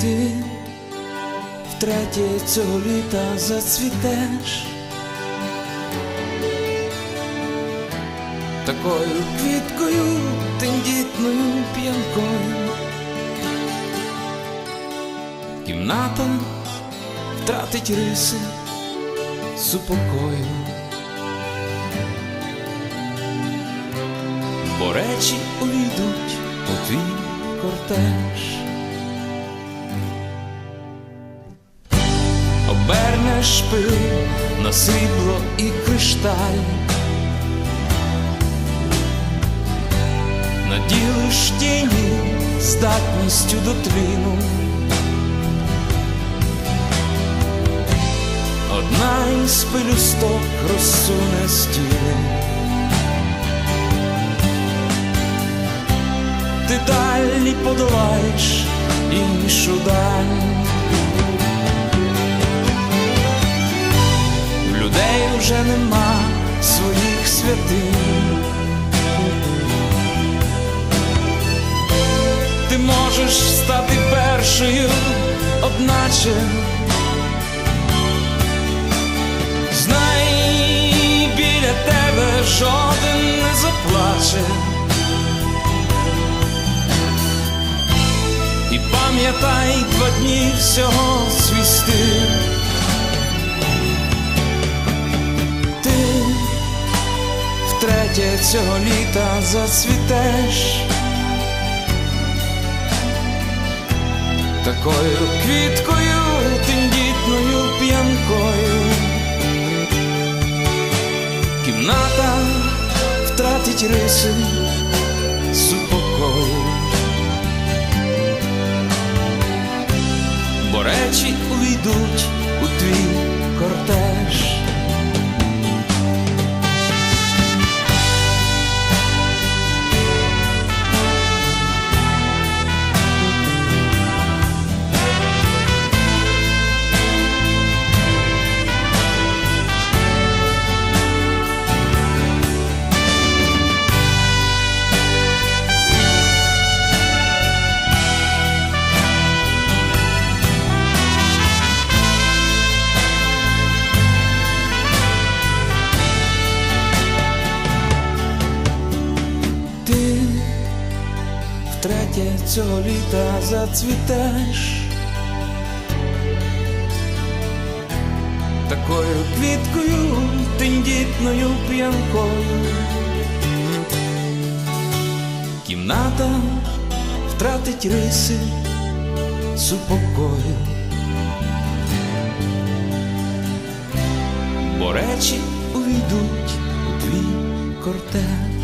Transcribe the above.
Ти втретє цього літа зацвітеш такою квіткою, тендітною п'янкою. Кімната втратить риси супокою. Бо речі увійдуть у твій кортеж. Обернеш пил на срібло і кришталь, наділиш тіні здатністю до твіну. Одна із пелюсток розсуне стіни. Ти далі подолаєш іншу даль. Вже нема своїх святинь. Ти можеш стати першою, одначе. Знай, біля тебе жоден не заплаче. І пам'ятай два дні всього втретє цього літа зацвітеш. Такою квіткою, тендітною п'янкою. Кімната втратить риси супокою. Бо речі увійдуть у твій кортеж. Ти втретє цього літа зацвітеш такою квіткою, тендітною п'янкою. Кімната втратить риси супокою. Бо речі увійдуть у твій кортеж.